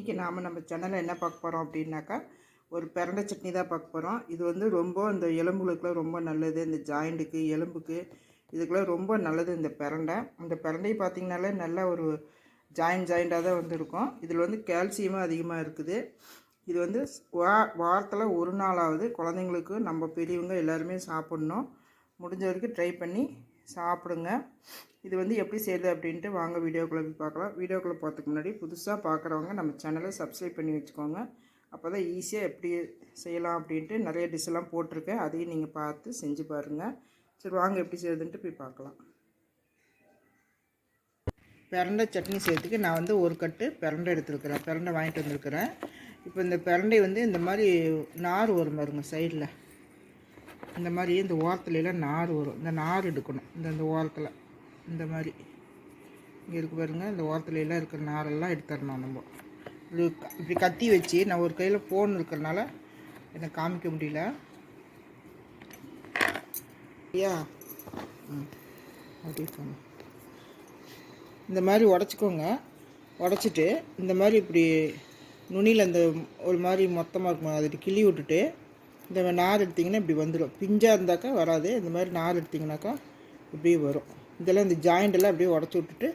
இன்றைக்கி நாம் நம்ம சேனலில் என்ன பார்க்க போகிறோம் அப்படின்னாக்கா ஒரு பிரண்டை சட்னி தான் பார்க்க போகிறோம் இது வந்து ரொம்ப இந்த எலும்புகளுக்குலாம் ரொம்ப நல்லது. இந்த ஜாயிண்ட்டுக்கு எலும்புக்கு இதுக்கெல்லாம் ரொம்ப நல்லது இந்த பிரண்டை. இந்த பிரண்டை பார்த்திங்கனாலே நல்ல ஒரு ஜாயின் ஜாயிண்டாக தான் வந்துருக்கும். இதில் வந்து கால்சியமும் அதிகமாக இருக்குது. இது வந்து வா வாரத்தில் ஒரு நாளாவது குழந்தைங்களுக்கு நம்ம பெரியவங்க எல்லாருமே சாப்பிட்ணும். முடிஞ்ச வரைக்கும் ட்ரை பண்ணி சாப்பிடுங்க. இது வந்து எப்படி செய்யுது அப்படின்ட்டு வாங்க வீடியோக்குள்ளே போய் பார்க்கலாம். வீடியோக்குள்ளே போகிறதுக்கு முன்னாடி புதுசாக பார்க்குறவங்க நம்ம சேனலை சப்ஸ்கிரைப் பண்ணி வச்சுக்கோங்க. அப்போ தான் ஈஸியாக எப்படி செய்யலாம் அப்படின்ட்டு நிறைய டிஷ்ஷெல்லாம் போட்டிருக்கேன். அதையும் நீங்கள் பார்த்து செஞ்சு பாருங்கள் சரி வாங்க எப்படி செய்யுதுன்ட்டு போய் பார்க்கலாம். பிரண்டை சட்னி செய்யறதுக்கு நான் வந்து ஒரு கட்டு பிரண்டை எடுத்துருக்குறேன். பிரண்டை வாங்கிட்டு வந்திருக்கிறேன். இப்போ இந்த பிரண்டை வந்து இந்த மாதிரி நார் வரும் பாருங்க சைடில் இந்த மாதிரி இந்த ஓரத்துலலாம் நார் வரும். இந்த நார் எடுக்கணும். இந்த இந்த ஓரத்தில். இந்த மாதிரி. இங்கே இருக்கு பாருங்கள் இந்த ஓரத்துலலாம் இருக்கிற நாரெல்லாம் எடுத்துடணும் நம்ம. இது இப்படி கத்தி வச்சு நான் ஒரு கையில் ஃபோன் இருக்கிறனால எனக்கு காமிக்க முடியல. ஐயா. ம். அப்படி சொன்னேன் இந்த மாதிரி உடச்சிக்கோங்க. உடச்சிட்டு இந்த மாதிரி இப்படி நுனியில் அந்த ஒரு மாதிரி மொத்தமாக இருக்கும் அதை கிள்ளி விட்டுட்டு இந்த நார் எடுத்திங்கன்னா இப்படி வந்துடும் பிஞ்சாக இருந்தாக்கா வராது. இந்த மாதிரி நார் எடுத்திங்கனாக்கா இப்படியே வரும். இதெல்லாம் இந்த ஜாயிண்டெல்லாம் அப்படியே உடச்சி விட்டுட்டு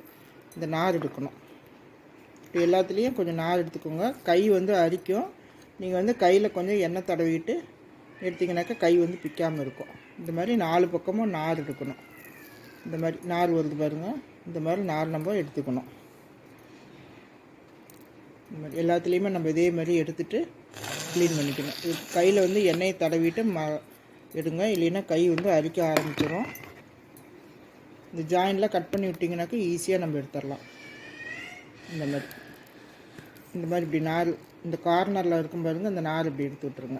இந்த நார் எடுக்கணும். இப்படி எல்லாத்துலேயும் கொஞ்சம் நார் எடுத்துக்கோங்க. கை வந்து அரிக்கும். நீங்கள் வந்து கையில் கொஞ்சம் எண்ணெய் தடவிட்டு எடுத்திங்கனாக்கா கை வந்து பிக்காமல் இருக்கும். இந்த மாதிரி நாலு பக்கமும் நார் எடுக்கணும். இந்த மாதிரி நார் வருது பாருங்கள் இந்த மாதிரி நார் நம்ம எடுத்துக்கணும். இந்த மாதிரி எல்லாத்துலேயுமே நம்ம இதே மாதிரி எடுத்துகிட்டு க்ளீன் பண்ணிக்கணும். கையில் வந்து எண்ணெயை தடவிட்டு ம எடுங்க. இல்லைன்னா கை வந்து அரிக்க ஆரம்பிச்சிடும் இந்த ஜாயின்லாம் கட் பண்ணி விட்டிங்கனாக்கா ஈஸியாக நம்ம எடுத்துடலாம். இந்த மாதிரி. இந்த மாதிரி இப்படி நார் இந்த கார்னரில் இருக்கும் பாருங்கள் இந்த நார் இப்படி எடுத்து விட்ருங்க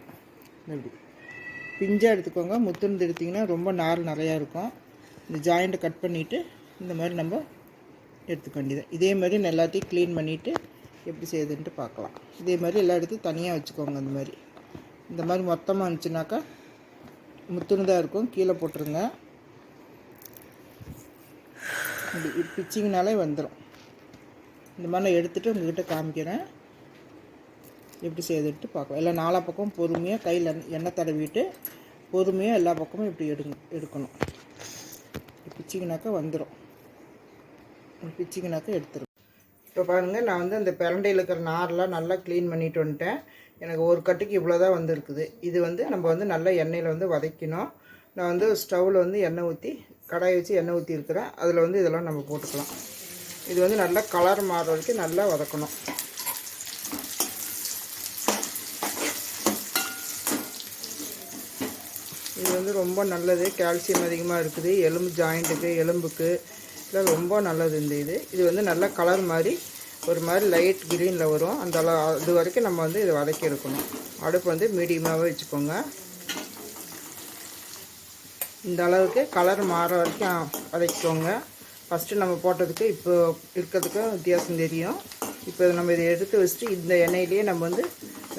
இந்த இப்படி. பிஞ்சாக எடுத்துக்கோங்க. முத்துருந்து எடுத்திங்கன்னா ரொம்ப நார் நிறையா இருக்கும். இந்த ஜாயிண்ட்டை கட் பண்ணிவிட்டு இந்த மாதிரி நம்ம எடுத்துக்க வேண்டியது இதே மாதிரி எல்லாத்தையும் க்ளீன் பண்ணிவிட்டு எப்படி செய்யுதுன்ட்டு பார்க்கலாம். இதே மாதிரி எல்லா இடத்தையும் தனியாக வச்சுக்கோங்க இந்த மாதிரி. இந்த மாதிரி மொத்தமாக இருந்துச்சுனாக்கா முத்துனதாக இருக்கும். கீழே போட்டுருங்க. இப்படி பிச்சிங்கனாலே வந்துடும் இந்த மாதிரி நான் எடுத்துகிட்டு உங்கள்கிட்ட காமிக்கிறேன். எப்படி செய்யுதுன்ட்டு பார்க்கலாம். எல்லாம் நாலா பக்கம் பொறுமையாக கையில் எண்ணெய் தடவிட்டு பொறுமையாக எல்லா பக்கமும் இப்படி எடுங்க எடுக்கணும். பிச்சிங்கனாக்கா வந்துடும் பிச்சிங்கனாக்கா எடுத்துரும் இப்போ பாருங்கள் நான் வந்து அந்த பிரண்டையில் இருக்கிற நார்லாம் நல்லா க்ளீன் பண்ணிட்டு வந்துட்டேன். எனக்கு ஒரு கட்டுக்கு இவ்வளோ தான் வந்துருக்குது. இது வந்து நம்ம வந்து நல்லா எண்ணெயில் வந்து வதக்கணும் நான் வந்து ஸ்டவ்வில் வந்து எண்ணெய் ஊற்றி கடாயை வச்சு எண்ணெய் ஊற்றி இருக்கிறேன் அதில் வந்து இதெல்லாம் நம்ம போட்டுக்கலாம். இது வந்து நல்லா கலர் மாற வரைக்கும் நல்லா வதக்கணும். இது வந்து ரொம்ப நல்லது. கால்சியம் அதிகமாக இருக்குது. எலும்பு ஜாயிண்ட்டுக்கு எலும்புக்கு இதெல்லாம் ரொம்ப நல்லது இந்த இது. இது வந்து நல்ல கலர் மாதிரி ஒரு மாதிரி லைட் க்ரீனில் வரும். அந்த அளவு அது வரைக்கும் நம்ம வந்து இதை வதக்கி எடுக்கணும். அடுப்பு வந்து மீடியமாகவே வச்சுக்கோங்க. இந்த அளவுக்கு கலர் மாற வரைக்கும் வதக்கிக்கோங்க. ஃபஸ்ட்டு நம்ம போட்டதுக்கு இப்போ இருக்கிறதுக்கும் வித்தியாசம் தெரியும். இப்போ நம்ம இதை எடுத்து வச்சுட்டு இந்த எண்ணெயிலேயே நம்ம வந்து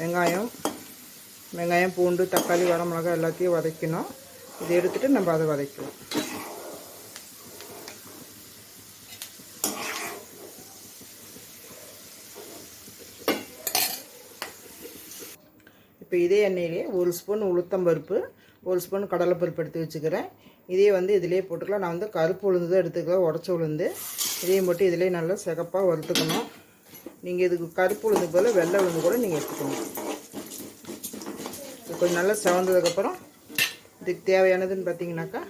வெங்காயம் வெங்காயம் பூண்டு தக்காளி வரமிளகாய் எல்லாத்தையும் வதக்கணும் இதை எடுத்துகிட்டு நம்ம அதை வதக்கலாம் இப்போ இதே எண்ணெயிலே ஒரு ஸ்பூன் உளுத்தம் பருப்பு ஒரு ஸ்பூன் கடலைப்பருப்பு எடுத்து வச்சுக்கிறேன். இதே வந்து இதிலே போட்டுக்கலாம். நான் வந்து கருப்பு உளுந்து தான் எடுத்துக்கலாம். உடச்ச உளுந்து. இதையும் போட்டு இதிலே நல்லா சிகப்பாக வறுத்துக்கணும். நீங்கள் இதுக்கு கருப்பு உளுந்து போல் வெள்ளை உளுந்து கூட நீங்கள் எடுத்துக்கணும் கொஞ்சம் நல்லா செவந்ததுக்கப்புறம் இதுக்கு தேவையானதுன்னு பார்த்தீங்கன்னாக்கா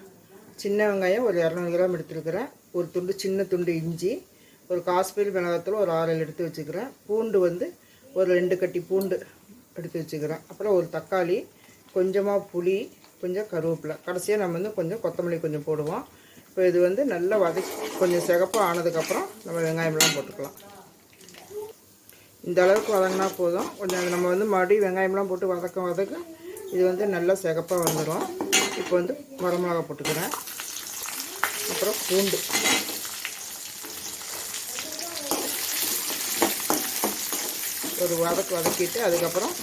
சின்ன வெங்காயம் ஒரு இரநூறு கிராம் எடுத்துருக்கிறேன். ஒரு துண்டு சின்ன துண்டு இஞ்சி ஒரு காஷ்மீர் மிளகாத்தூள் ஒரு ஆறு எடுத்து வச்சுக்கிறேன். பூண்டு வந்து ஒரு ரெண்டு கட்டி பூண்டு எடுத்து வச்சுக்கிறேன். அப்புறம் ஒரு தக்காளி கொஞ்சமாக புளி கொஞ்சம் கருவேப்பிலை. கடைசியாக நம்ம வந்து கொஞ்சம் கொத்தமல்லி கொஞ்சம் போடுவோம். இப்போ இது வந்து நல்லா வதக்கி கொஞ்சம் சிகப்பாக ஆனதுக்கப்புறம் நம்ம வெங்காயம்லாம் போட்டுக்கலாம். இந்த அளவுக்கு வதங்கினா போதும். கொஞ்சம் நம்ம வந்து மறுபடியும் வெங்காயம்லாம் போட்டு வதக்க வதக்க இது வந்து நல்லா சிகப்பாக வந்துடும் இப்போ வந்து வரமிளகா போட்டுக்கிறேன். அப்புறம் பூண்டு. ஒரு வதக்கு வதக்கிட்டு அதுக்கப்புறம்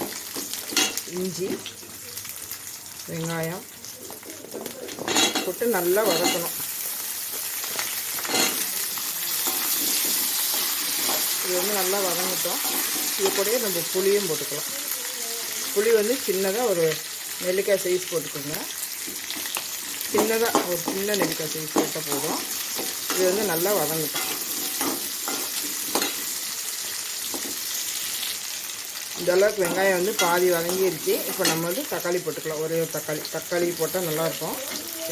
இஞ்சி வெங்காயம் போட்டு நல்லா வதக்கணும். இது வந்து நல்லா வதங்கட்டும். இது கூடயே நம்ம புளியும் போட்டுக்கலாம். புளி வந்து சின்னதாக ஒரு நெல்லிக்காய் சைஸ் போட்டுக்கோங்க. சின்னதாக ஒரு சின்ன நெல்லிக்காய் சைஸ் போட்டால் போதும். இது வந்து நல்லா வதங்கட்டும். இந்தளவுக்கு வெங்காயம் வந்து பாதி வதங்கிருச்சு. இப்போ நம்ம வந்து தக்காளி போட்டுக்கலாம். ஒரே ஒரு தக்காளி. தக்காளி போட்டால் நல்லாயிருக்கும்.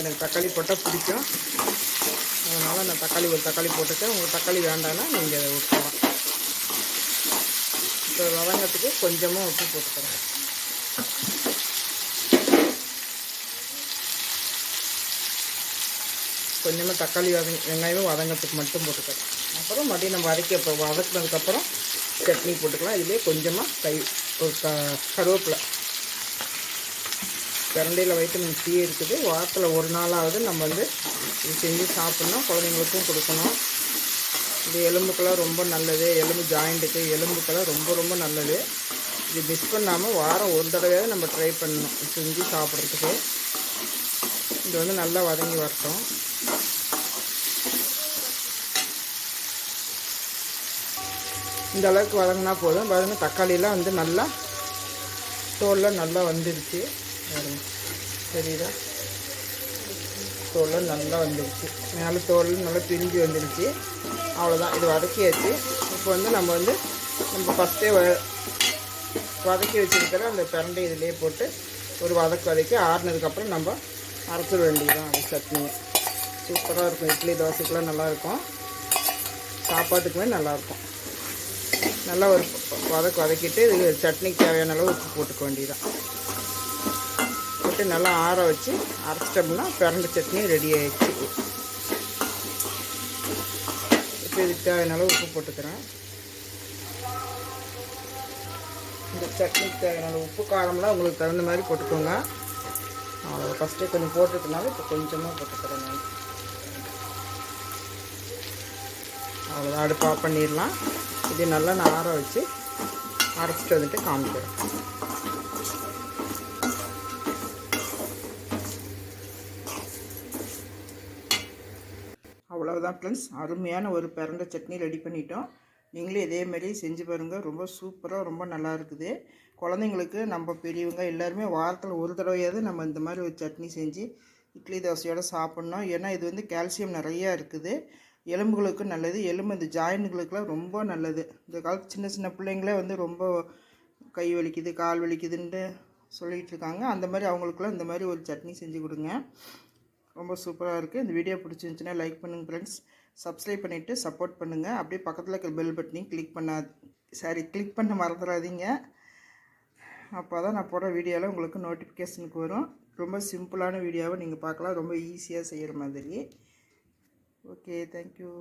எனக்கு தக்காளி போட்டால் பிடிக்கும். அதனால் நான் தக்காளி ஒரு தக்காளி போட்டுக்கேன் உங்களுக்கு தக்காளி வேண்டாம்னா நீங்கள் அதை விட்டுக்கலாம் இப்போ வதங்கத்துக்கு கொஞ்சமாக உப்பு போட்டுக்கிறேன். கொஞ்சமாக தக்காளி வதங்க வெங்காயமும் வதங்கத்துக்கு மட்டும் போட்டுக்கிறேன். அப்புறம் மறுபடியும் நம்ம வதக்கி இப்போ வதக்குனதுக்கப்புறம் சட்னி போட்டுக்கலாம். இதுலேயே கொஞ்சமாக கை ஒரு க கருவேப்பிலை. பிரண்டையில் வைட்டமின் சி இருக்குது. வாரத்தில் ஒரு நாளாவது நம்ம வந்து இது செஞ்சு சாப்பிட்ணும். குழந்தைங்களுக்கும் கொடுக்கணும். இது எலும்புக்கெல்லாம் ரொம்ப நல்லது. எலும்பு ஜாயிண்ட்டுக்கு எலும்புக்கெல்லாம் ரொம்ப ரொம்ப நல்லது. இது மிஸ் பண்ணாமல் வாரம் ஒரு தடவையாவது நம்ம ட்ரை பண்ணணும். செஞ்சு சாப்பிட்றதுக்கு. இது வந்து நல்லா வதங்கி வரட்டும். இந்த அளவுக்கு வதங்கினா போதும். பாருங்க தக்காளியெலாம் வந்து நல்லா தோல்லாம் நல்லா வந்துடுச்சு சரிதா தோல்லாம் நல்லா வந்துடுச்சு மேலே தோல் நல்லா பிரிஞ்சு வந்துடுச்சு அவ்வளோதான் இது வதக்கியாச்சு. இப்போ வந்து நம்ம வந்து நம்ம ஃபஸ்ட்டே வ வதக்கி வச்சுருக்கிற அந்த பிரண்டை இதிலே போட்டு ஒரு வதக்கு வதக்கி ஆறுனதுக்கப்புறம் நம்ம அரைச்சிட வேண்டியதுதான். அது சட்னி. சூப்பராக இருக்கும். இட்லி தோசைக்கெலாம் நல்லாயிருக்கும் சாப்பாட்டுக்குமே நல்லாயிருக்கும் நல்லா ஒரு வதக்கு வதக்கிட்டு இது சட்னிக்கு தேவையான அளவு உப்பு போட்டுக்க வேண்டியதான் போட்டு நல்லா ஆற வச்சு அரைச்சிட்டோம்னா பிரண்டை சட்னி ரெடி ஆகிடுச்சு இப்போ இதுக்கு தேவையான அளவு உப்பு போட்டுக்கிறேன். இந்த சட்னிக்கு தேவையான உப்பு காரம்லாம் உங்களுக்கு தகுந்த மாதிரி போட்டுக்கோங்க. அவ்வளோ ஃபஸ்ட்டே கொஞ்சம் போட்டுருக்கனால இப்போ கொஞ்சமாக போட்டுக்கிறேன் நான். அவ்வளோதான் அடுப்பு ஆஃப் பண்ணிடலாம். இது நல்லா நான் ஆற வச்சு அரைச்சிட்டு வந்துட்டு காமிக்கிறேன். அவ்வளோதான் ஃப்ரெண்ட்ஸ் அருமையான ஒரு பிறந்த சட்னி ரெடி பண்ணிட்டோம். நீங்களும் இதே செஞ்சு பாருங்கள் ரொம்ப சூப்பராக ரொம்ப நல்லா இருக்குது. குழந்தைங்களுக்கு நம்ம பெரியவங்க எல்லாருமே வாரத்தில் ஒரு தடவையாவது நம்ம இந்த மாதிரி ஒரு சட்னி செஞ்சு இட்லி தோசையோடு சாப்பிட்ணும். ஏன்னா இது வந்து கால்சியம் நிறையா இருக்குது. எலும்புகளுக்கு நல்லது. எலும்பு இந்த ஜாயின்களுக்கெலாம் ரொம்ப நல்லது. இந்த காலத்து சின்ன சின்ன பிள்ளைங்களே வந்து ரொம்ப கை வலிக்குது கால் வலிக்குதுன்ட்டு சொல்லிகிட்டு இருக்காங்க அந்த மாதிரி அவங்களுக்குலாம் இந்த மாதிரி ஒரு சட்னி செஞ்சு கொடுங்க. ரொம்ப சூப்பராக இருக்குது இந்த வீடியோ பிடிச்சிருந்துச்சுன்னா லைக் பண்ணுங்கள் ஃப்ரெண்ட்ஸ் சப்ஸ்கிரைப் பண்ணிவிட்டு சப்போர்ட் பண்ணுங்கள் அப்படியே பக்கத்தில் இருக்கிற பெல் பட்டனையும் கிளிக் பண்ணா சாரி கிளிக் பண்ண மறந்துடாதீங்க அப்போ தான் நான் போடுற வீடியோவில் உங்களுக்கு நோட்டிஃபிகேஷனுக்கு வரும். ரொம்ப சிம்பிளான வீடியோவை நீங்கள் பார்க்கலாம். ரொம்ப ஈஸியாக செய்கிற மாதிரி. Okay thank you